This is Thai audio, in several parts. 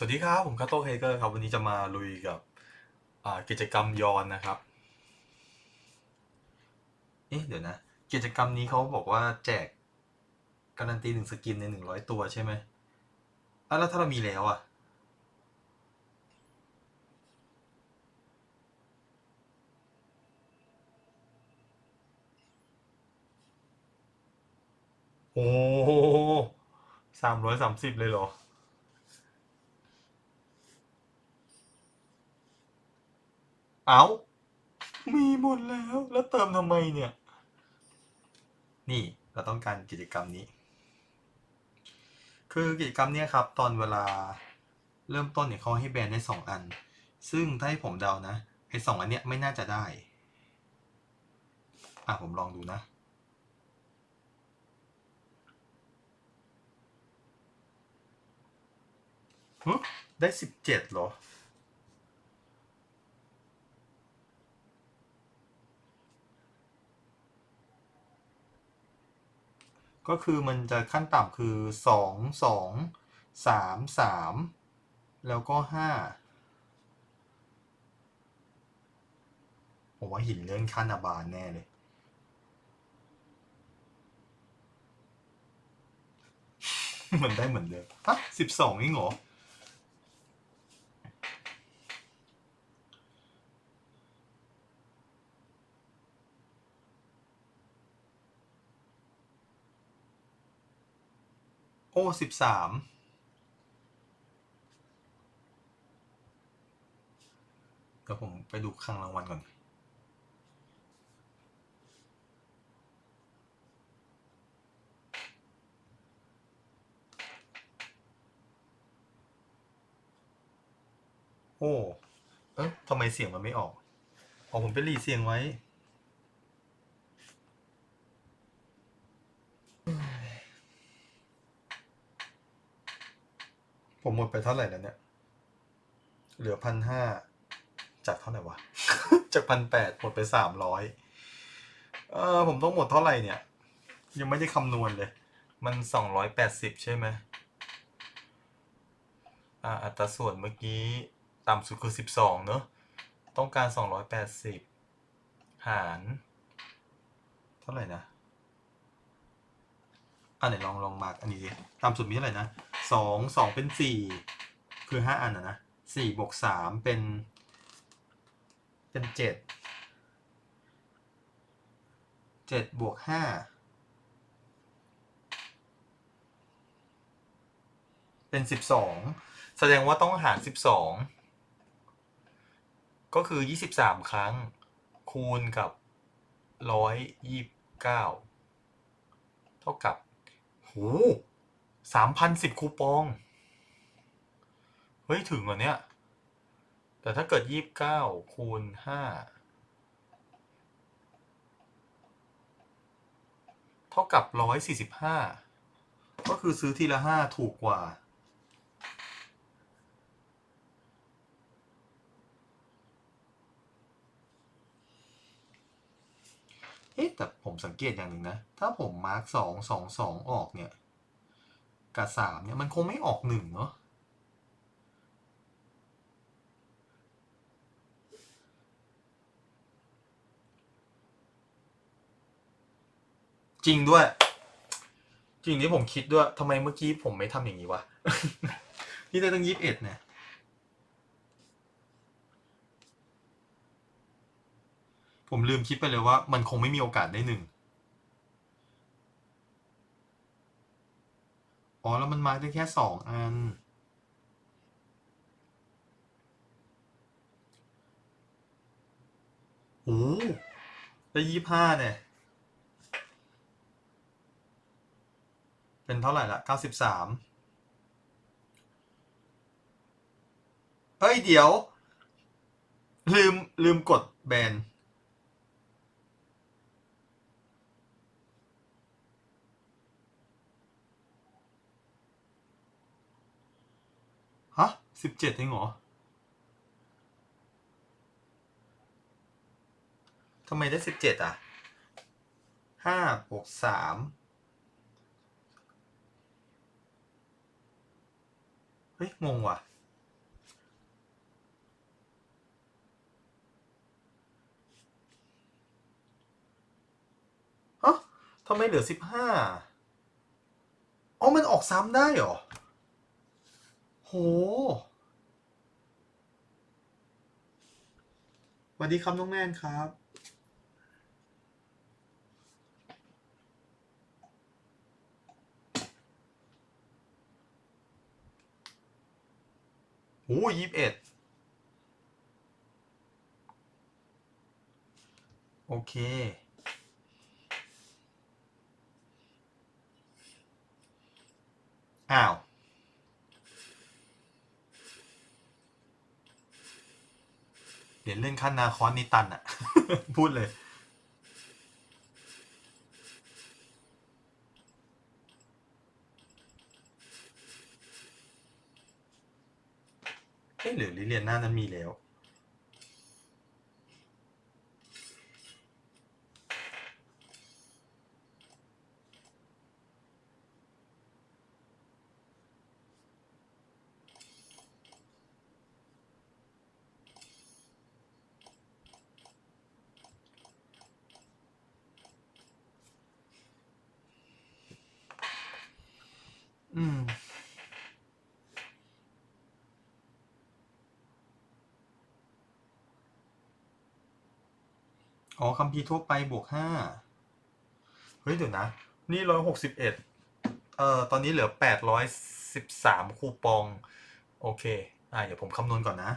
สวัสดีครับ ผมคาโต้เฮเกอร์ครับ วันนี้จะมาลุยกับกิจกรรมย้อนนะครับ เอ๊ะเดี๋ยวนะ กิจกรรมนี้เขาบอกว่าแจกการันตีหนึ่งสกินในหนึ่งร้อยตัวใช่ไหมอะแล้วถ้าเรามีแล้วอะ โอ้สามร้อยสามสิบเลยเหรอ เอามีหมดแล้ว แล้วเติมทำไมเนี่ย นี่เราต้องการกิจกรรมนี้ คือกิจกรรมเนี้ยครับ ตอนเวลาเริ่มต้นเนี่ยเขาให้แบนได้สองอัน ซึ่งถ้าให้ผมเดานะไอ้สองอันเนี้ยไม่น่าจะได้ อะผมลองดูนะหึได้สิบเจ็ดเหรอ ก็คือมันจะขั้นต่ำคือสองสองสามสามแล้วก็ห้าผมว่าหินเลื่อนขั้นอาบานแน่เลย เหมือนได้เหมือนเดิมฮะสิบสองนี่เหรอ อ้สิบสามเดี๋ยวผมไปดูคลังรางวัลก่อน โอ้ เอ๊ะทำไมเสียงมันไม่ออก อ๋อ ผมไปรีเสียงไว้ ผมหมดไปเท่าไหร่แล้วเนี่ย เหลือพันห้าจากเท่าไหร่วะ จากพันแปดหมดไปสามร้อยเออผมต้องหมดเท่าไหร่เนี่ย ยังไม่ได้คำนวณเลย มันสองร้อยแปดสิบใช่ไหมอ่าอัตราส่วนเมื่อกี้ต่ำสุดคือสิบสองเนอะต้องการสองร้อยแปดสิบหาร เท่าไหร่นะอันไหนลองลองมาร์กอันนี้ดิต่ำสุดมีเท่าไหร่นะ สองสองเป็นสี่คือห้าอันนะนะสี่บวกสามเป็น เป็นเจ็ดเจ็ดบวกห้าเป็นสิบสองแสดงว่าต้องหารสิบสองก็คือยี่สิบสามครั้ง คูณกับร้อยยี่สิบเก้าเท่ากับ หู สามพันสิบคูปอง เฮ้ย ถึงเหรอเนี่ย แต่ถ้าเกิดยี่สิบเก้าคูณห้าเท่ากับร้อยสี่สิบห้าก็คือซื้อทีละห้าถูกกว่า เอ๊ะแต่ผมสังเกตอย่างหนึ่งนะ ถ้าผมมาร์กสองสองสองออกเนี่ย กับสามเนี่ยมันคงไม่ออกหนึ่งเนาะจริงด้วย จริงที่ผมคิดด้วยทำไมเมื่อกี้ผมไม่ทำอย่างนี้วะ นี่ได้ตั้งยี่สิบเอ็ดเนี่ยผมลืมคิดไปเลยว่ามันคงไม่มีโอกาสได้หนึ่ง อ๋อ แล้วมันมาได้แค่สองอัน โอ้ได้ยี่ห้าเนี่ย เป็นเท่าไหร่ละเก้าสิบสามเฮ้ย เดี๋ยว ลืม ลืมกดแบน สิบเจ็ดเองเหรอทำไมได้สิบเจ็ดอะห้าหกสามเฮ้ย งงว่ะ ฮะทำไมเหลือสิบห้าอ๋อ มันออกซ้ำได้เหรอ โหสวัสดีครับน้องแนนครับ โอ้ยี่สิบเอ็ดโอเค อ้าว ลี่ยนเล่นขั้นนาคอนนี่ตันอะพูดเลยเอ๊ะหรือลิเลียนหน้านั้นมีแล้ว อืม อ๋อคัมภีร์ทั่วไปบวกห้าเฮ้ยเดี๋ยวนะ นี่ร้อยหกสิบเอ็ดเอ่อตอนนี้เหลือแปดร้อยสิบสามคูปอง โอเค อ่าเดี๋ยวผมคำนวณก่อนนะ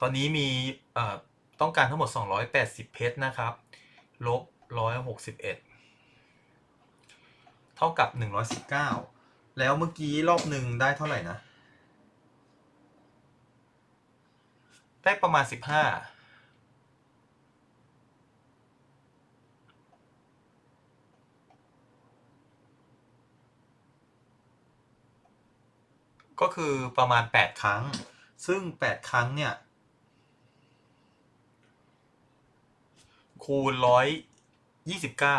ตอนนี้มีเอ่อต้องการทั้งหมดสองร้อยแปดสิบเพชรนะครับ ลบร้อยหกสิบเอ็ดเท่ากับหนึ่งร้อยสิบเก้าแล้วเมื่อกี้รอบหนึ่งได้เท่าไหร่นะ ได้ประมาณสิบห้า ก็คือประมาณแปดครั้ง ซึ่งแปดครั้งเนี่ย คูณร้อยยี่สิบเก้า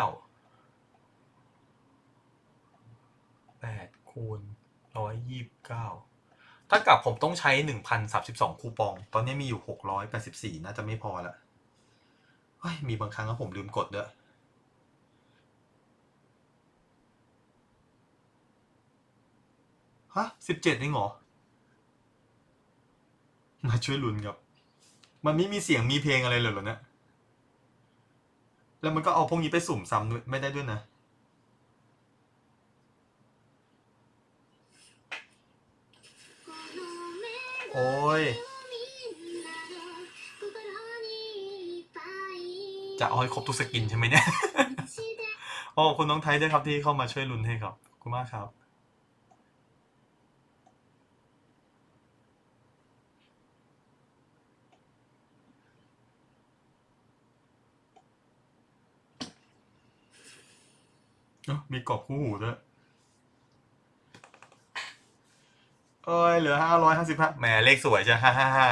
แปดคูณร้อยยี่สิบเก้าถ้ากับผมต้องใช้หนึ่งพันสามสิบสองคูปอง ตอนนี้มีอยู่หกร้อยแปดสิบสี่น่าจะไม่พอละมีบางครั้งก็ผมลืมกดด้วย ฮะสิบเจ็ดเองเหรอ มาช่วยลุ้นครับ มันไม่มีเสียงมีเพลงอะไรเลยเหรอเนี่ยแล้วมันก็เอาพวกนี้ไปสุ่มซ้ำไม่ได้ด้วยนะโอ้ย จะเอาให้ครบทุกสกินใช่ไหมเนี่ย โอ้คุณน้องไทยด้วยครับที่เข้ามาช่วยลุ้นให้ครับขอบคุณมากครับ มีกรอบคู่หูด้วยโอ้ยเหลือห้าร้อยห้าสิบห้าแหมเลขสวยจ้ะห้าห้าห้า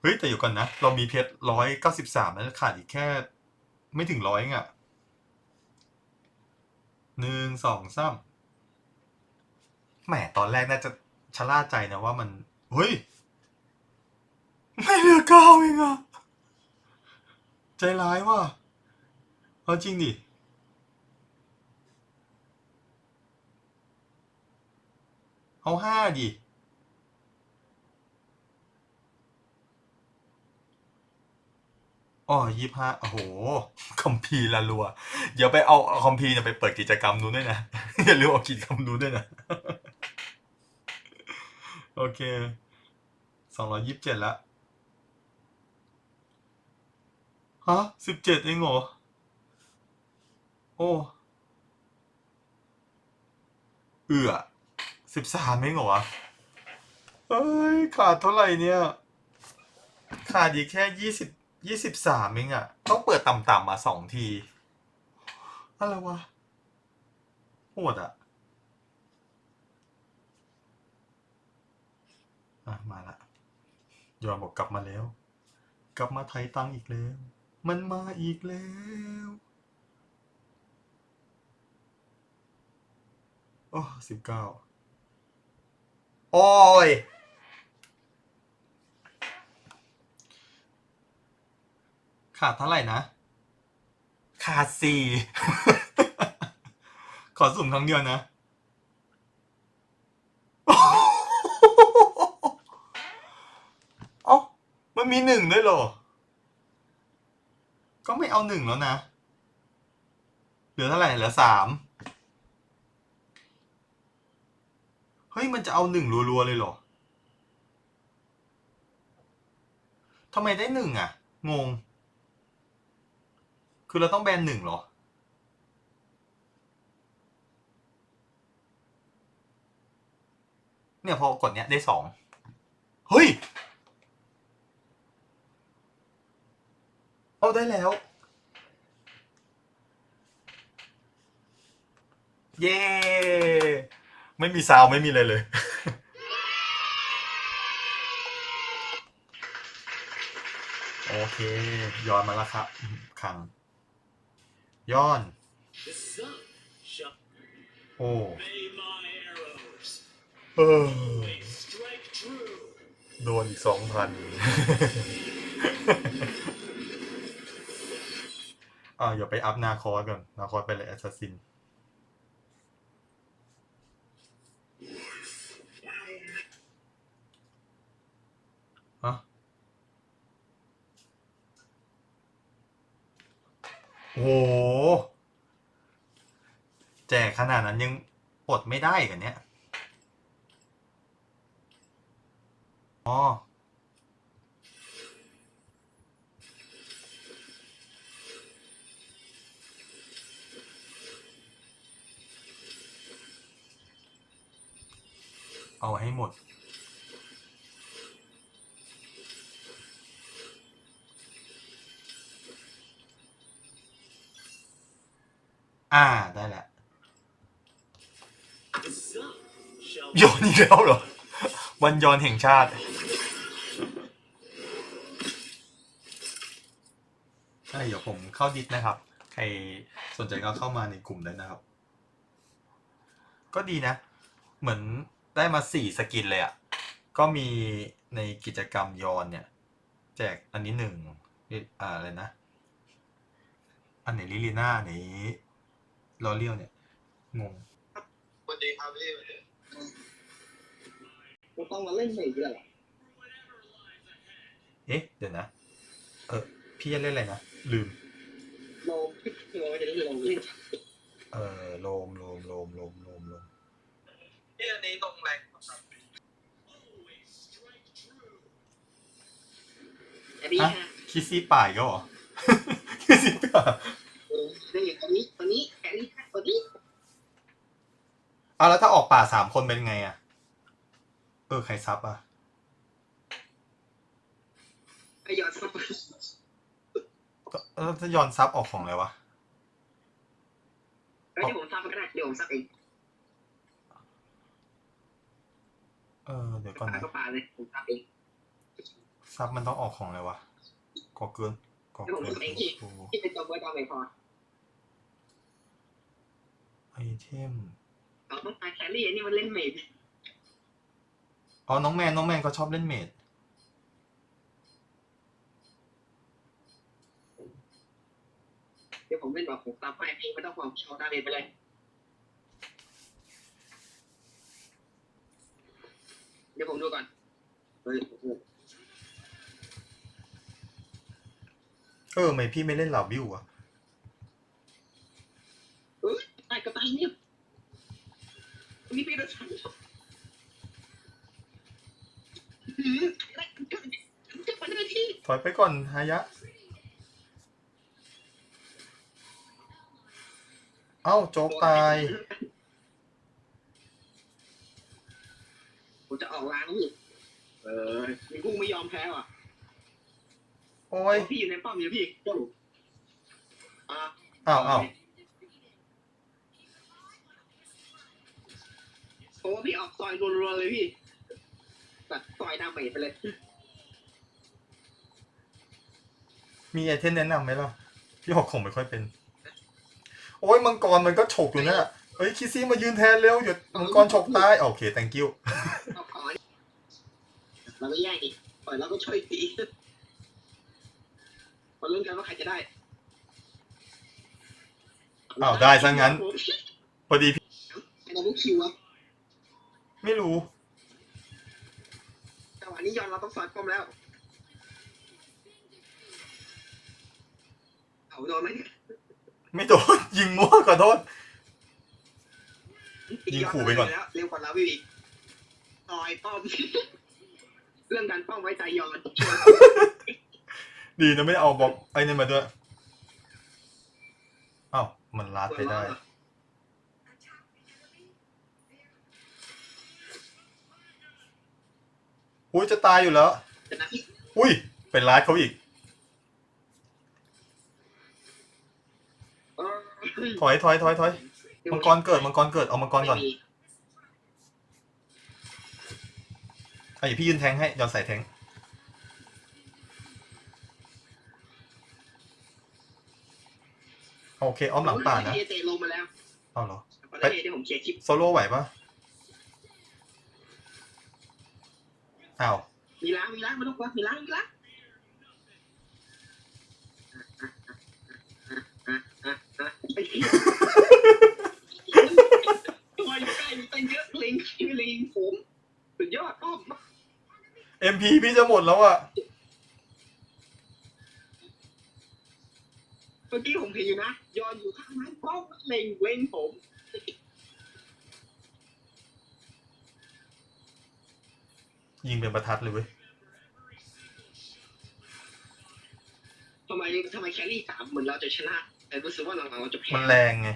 เฮ้ยแต่อยู่ก่อนนะ เรามีเพชรร้อยเก้าสิบสามแล้วขาดอีกแค่ ไม่ถึงร้อยองอะหนึ่งสองสามแหมตอนแรกน่าจะชะล่าใจนะว่ามัน เฮ้ย ไม่เหลือเก้าเองอะ ใจร้ายว่ะเอาจริงดิ เอาห้าดิอ๋อยี่ห้าโอ้โหคัมภีร์ละรัว เดี๋ยวไปเอาเอมภีเนี่ยไปเปิดกิจกรรมนู้นด้วยนะ อย่าลืมเอากิจกรรมนู้นด้วยนะ โอเค สองร้อยยี่สิบเจ็ดละฮะสิบเจ็ดเองเหรอ โอ้ เอือ สิบสามเองเหรอวะเอ้ย ขาดเท่าไหร่เนี่ย ขาดอีกแค่ยี่สิบยี่สิบสามเองอะต้องเปิดต่ำๆมาสองที อะไรวะโหดอะอะ มาละยอมบอกกลับมาแล้ว กลับมาไทยตังอีกแล้ว มันมาอีกแล้ว โอ้สิบเก้า โอ้ย ขาดเท่าไหร่นะ ขาดสี่ ขอสุ่มครั้งเดียวนะ เอ้า มันมีหนึ่งด้วยเหรอ ก็ไม่เอาหนึ่งแล้วนะ เหลือเท่าไหร่ เหลือสาม เฮ้ยมันจะเอาหนึ่งรัวๆเลยเหรอทำไมได้หนึ่งอะ งง คือเราต้องแบนหนึ่งเหรอ เนี่ยพอกดเนี้ยได้สองเฮ้ย เอาได้แล้ว เย้ ไม่มีซาวไม่มีเลยเลย โอเค ย้อนมาแล้วครับคัง ย้อน โอ้เออโดนอีกสองพันอ่าอย่าไปอัพนาคอสก่อน นาคอสไปเลยแอสซัสซิน ฮะ โอ้โห แจกขนาดนั้นยังปลดไม่ได้กันเนี้ย อ๋อ เอาให้หมด shall โยนอีกแล้วเหรอ วันยอนแห่งชาติใช่เดี๋ยวผมเข้าดิสนะครับ ใครสนใจก็เข้ามาในกลุ่มได้นะครับ ก็ดีนะ เหมือนได้มาสี่สกินเลยอะ่ะ ก็มีในกิจกรรมยอนเนี่ย แจกอันนี้หนึ่งอ่าอะไรนะ อันไหนลิลิน่าไหนลอเลียวเนี่ย งงสวัสดีครับพี่ เราต้องมาเล่นใหม่อีกแล้วเหรอเอ๊ะ เดี๋ยวนะ เออ พี่จะเล่นอะไรนะ ลืม เราคิดเราจะเล่นเราเล่นเออโลมโลมโลมโลมโลมโลมพี่อันนี้ลงแรงครับ always strike true. อันนี้ฮะฮะคิดซี่ป่ายก็เหรอ คิดซี่ป่ายเออได้อย่างตัวนี้ตัวนี้แค่นี้ฮะตัวนี้ เอาแล้วถ้าออกป่าสามคนเป็นไงอะ เออ ใครซับอะ ไอยอดซับเออถ้าย้อนซับออกของอะไรวะเดี๋ยวผมซับมันก็ได้เดี๋ยวผมซับเองเออ เดี๋ยวก่อนป่านะก็ป่าเลยผมซับเองซับมันต้องออกของอะไรวะกอเกินกอเกินโอ้ที่เป็นตัวเบอร์ดาวไม่พอไอเทม เอาต้องการแครี่อันนี้มันเล่นเมด อ๋อ น้องแมน น้องแมนก็ชอบเล่นเมด เดี๋ยวผมเล่นแบบผมซับไปเองไม่ต้องห่วงโชว์ดาเมจไปเลยเดี๋ยวผมดูก่อนเฮ้ยเออทำไมพี่ไม่เล่นลาวิวอะตายก็ตายเนี่ยนี่เป็นรถฉันหืมได้ก็จะไปได้ที่ ถอยไปก่อนฮายะ เอ้าโจ๊กตาย ผมจะออกร้านนี่เออมีกุ้งไม่ยอมแพ้ว่ะโอ้ย พี่อยู่ในป้อมอยู่พี่เจ้าอ่าอ้าวอ้าวโอ้พี่ออกซอยรัวๆเลยพี่ ตัดซอยดาเมจไปเลย มีไอเทมแนะนำไหมล่ะ พี่หอกของไม่ค่อยเป็น โอ้ยมังกรมันก็ฉกอยู่นั่นแหละเฮ้ยคิซี่มายืนแทนเร็วหยุดมังกรฉกตายโอเค thank you เอาขอนี่เราไม่แย่งอีกปล่อยเราก็ช่วยตีมาลุ้นกันว่าใครจะได้อ้าวได้ซะงั้น พอดีพี่ไอ้ดับเบิลคิวอะไม่รู้จังหวะ นี้ยอนเราต้องสอดป้อมแล้ว เอาโดนไหมเนี่ยไม่โดน ยิงมั่วขอโทษ ยิงขู่ไปก่อน แล้วเร็วกว่าเราอีกต่อยป้อม เรื่องการป้อมไว้ใจยอนดีนะไม่ได้เอาบล็อกไอ้นี่มาด้วยอ้าวมันลัดไปได้ อุ้ยจะตายอยู่แล้วแต่นะพี่อุ้ยเป็นลัดเขาอีกเออถอยถอยถอยถอยมังกรเกิดมังกรเกิดเอามังกรก่อนไม่มีไอ้พี่ยืนแทงให้ยอนใส่แทงโอเคอ้อมหลังป่านะเอเตลงมาแล้วเอาเหรอตอนแรกที่ผมเคลียร์คลิปโซโล่ไหวปะ อ้าวมีล้างมีล้างไม่ต้องกลัวมีล้างมีล้างไอ้เหี้ยตัวอยู่ใกล้มีตั้งเยอะลิงลิงผมสุดยอดป้อมเอ็มพีพี่จะหมดแล้วอะเมื่อกี้ผมเห็นอยู่นะยอนอยู่ข้างนั้นป้อมเล็งเว้งผม ยิงเป็นประทัดเลยเว้ยทำไมทำไมแครี่สามเหมือนเราจะชนะ แต่รู้สึกว่าเราเราจะแพ้มันแรงไง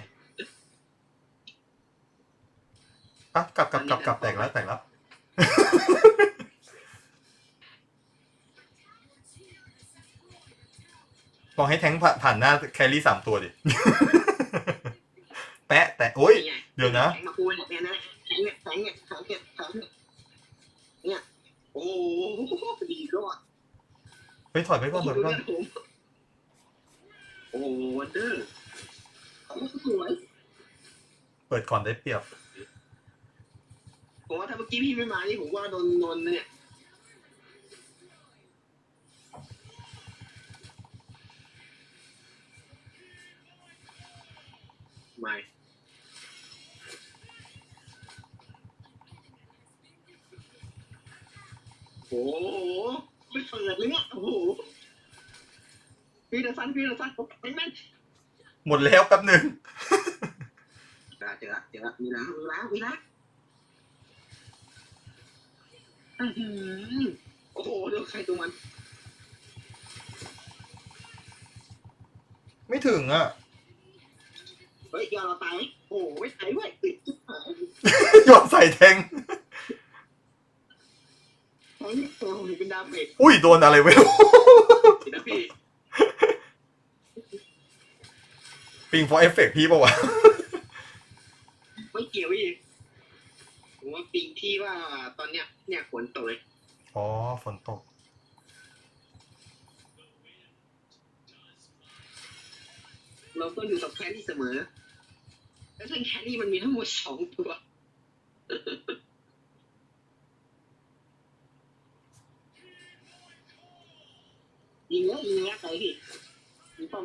อะกลับกลับกลับกลับแตกแล้วแตกแล้ว ลองให้แทงผ่านผ่านหน้าแครี่สามตัวดิ แปะแต่โอ้ยนี่ไงเดี๋ยวนะ แทงมาคูณเนี่ยนะเนี่ยแทงเนี่ยแทงเนี่ยแทงเนี่ยเนี่ย โอ้โหดีรอดไปถอยไปก่อนถอยไปก่อนผมโอ้วันเดอร์โอ้สวยเปิดก่อนได้เปรียบ ผมว่าถ้าเมื่อกี้พี่ไม่มานี่ผมว่าโดนนนเนี่ยไม่ โอ้โหไม่เปิดเลยเนี่ยโอ้โหพี่เดอร์ซันพี่เดอร์ซันผมแม่งแม่งหมดแล้วแป๊บหนึ่งเจอเจอเจอมีล้างมีล้างมีล้างอื้อหือโอ้โหเดี๋ยวใครตัวมัน ไม่ถึงอะ เฮ้ยยอมเราตายไหมโอ้โหไม่ตายด้วยติดจุดหายยอมใส่แทง ตอนนี้ตัวผมเป็นดาเมจอุ้ยโดนอะไรไม่รู้สินะพี่ปิงฟอร์เอฟเฟกพี่ปะวะ ไม่เกี่ยวอีกผมว่าปิงที่ว่าตอนเนี้ยเนี่ยฝนตกเลยอ๋อ ฝนตก เราต้องอยู่กับแครี่เสมอ แล้วซึ่งแครี่มันมีทั้งหมดสองตัว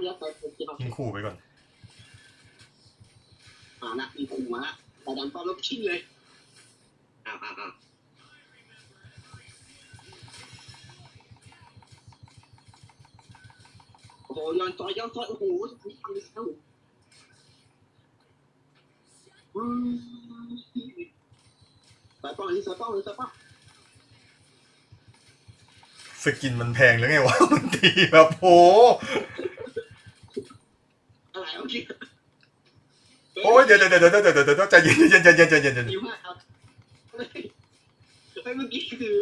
ยิงป้อมแล้วไปผมจะเอายิงขู่ไปก่อนอ่าละมีผมมาละแต่ดันป้อมแล้วชิ่งเลยอ้าวอ้าวอ้าวโอ้โหย้อนซอยย้อนซอยโอ้โหมีทางเข้าอืมสายป้อมนี่สายป้อมเลยสายป้อมสกินมันแพงหรือไงวะมันตีแบบโหอะไร โอ้ยเดี๋ยวเดี๋ยวเดี๋ยวเดี๋ยวเดี๋ยวใจเย็นใจเย็นใจเย็นใจเย็นใจเย็นยิ้มมากครับเฮ้ยเฮ้ยเมื่อกี้คือ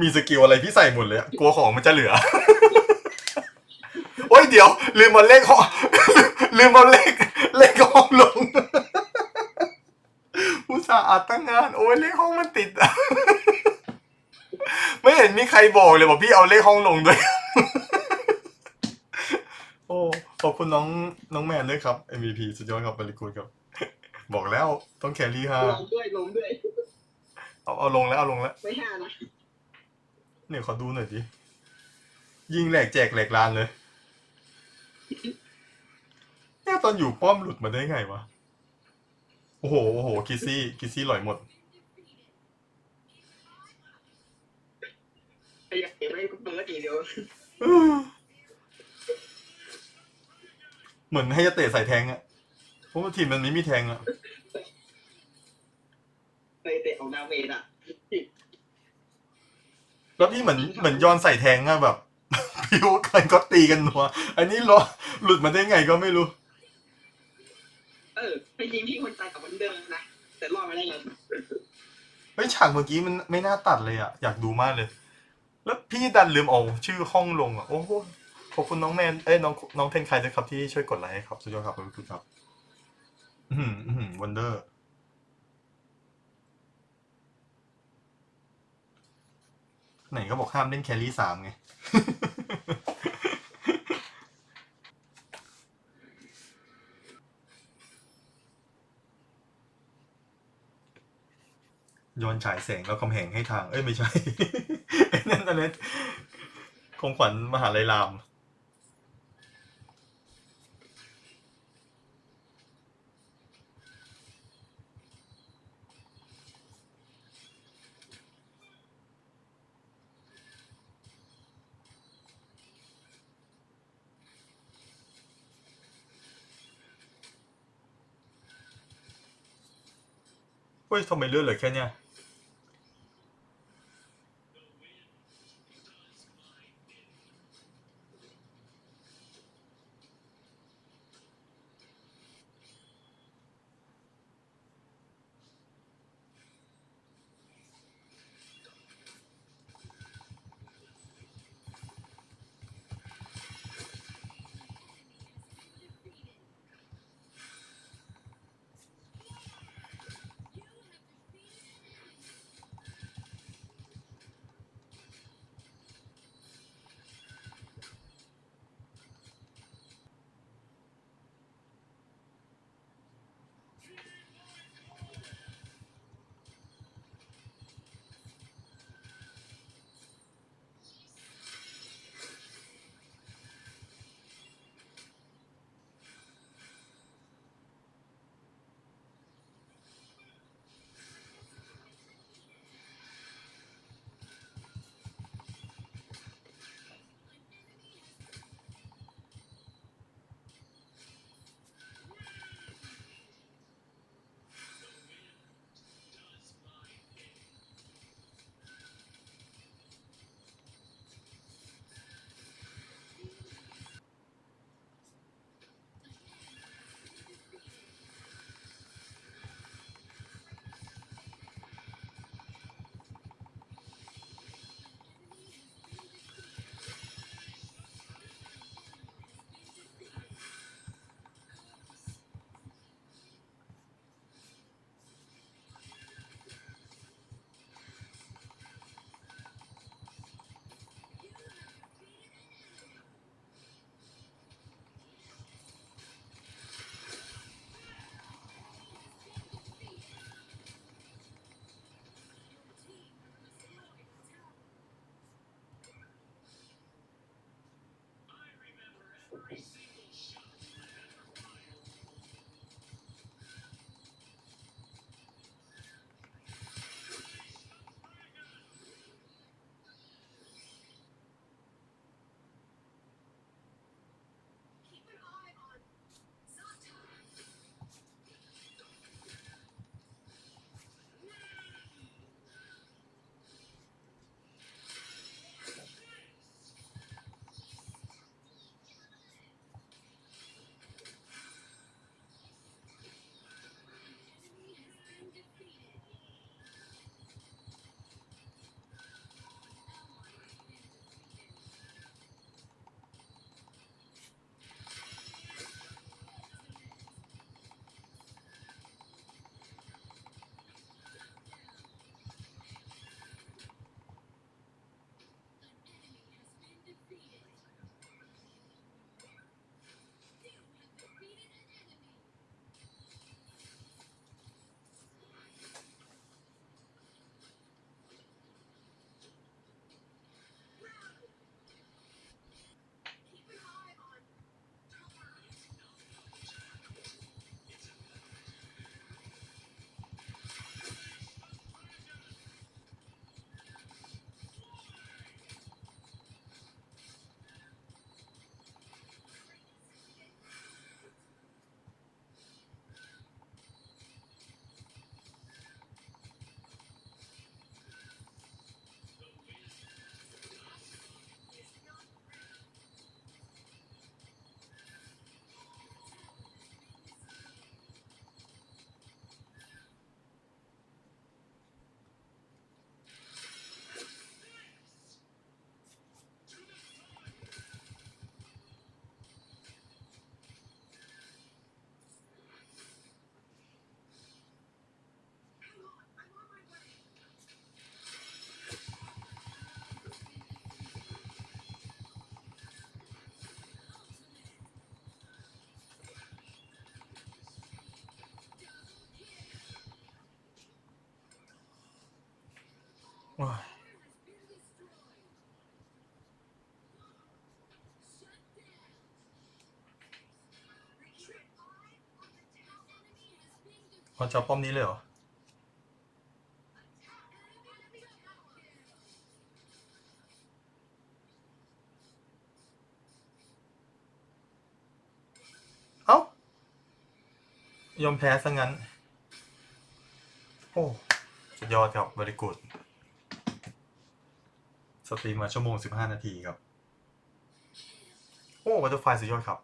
มีสกิลอะไรพี่ใส่หมดเลยอะกลัวของมันจะเหลือ โอ้ยเดี๋ยว ลืมเอาเลขห้องลืมเอาเลขเลขห้องลง อุตส่าห์อัดตั้งงาน โอ้ยเลขห้องมันติดอะไม่เห็นมีใครบอกเลยบอกพี่เอาเลขห้องลงด้วย โอ้ขอบคุณน้องน้องแมนด้วยครับ MVP สุดยอดครับบริกูดครับ บอกแล้วต้องแครี่ห้าลงด้วยลงด้วย เอาเอาลงแล้วเอาลงแล้วไม่ห้านะเนี่ยขอดูหน่อยดิยิงแหลกแจกแหลกลานเลยเนี่ยตอนอยู่ป้อมหลุดมาได้ไงวะโอ้โหโอ้โหคิซี่คิซี่หลอยหมดไอ้อยากเก็บไว้ก็เปิดทีเดียว เหมือนให้จะเตะใส่แทงอะเพราะว่าทีมมันไม่มีแทงอะไปเตะของดาเมจอะแล้วพี่เหมือนเหมือนย้อนใส่แทงอะแบบ พิวกันก็ตีกันนัว อันนี้ล้อหลุดมาได้ไงก็ไม่รู้ เออไอ้ทีมที่คนตายกับมันเดิมนะแต่รอดมาได้ไงเฮ้ยฉากเมื่อกี้มันไม่น่าตัดเลยอะอยากดูมากเลย แล้วพี่ดันลืมเอาชื่อห้องลงอะโอ้โห ขอบคุณน้องแมนเอ้ยน้องน้องเทนไคด้วยครับที่ช่วยกดไลค์ให้ครับสุดยอดครับขอบคุณครับ อืมอืมวันเดอร์ไหนก็บอกห้ามเล่นแครี่สามไง ย้อนฉายแสงแล้วกำแหงให้ทาง เอ้ย ไม่ใช่ไอ้นั่นอะไรของขวัญมหาลัยราม เฮ้ยทำไมเลื่อนเหลือแค่เนี้ย Christ. โอ้ยเขาจะป้อมนี้เลยเหรอ เอ้า ยอมแพ้ซะงั้น โอ้ สุดยอดครับ very good สตรีมมาชั่วโมง 15 นาทีครับ โอ้วัตเตอร์ไฟสุดยอดครับ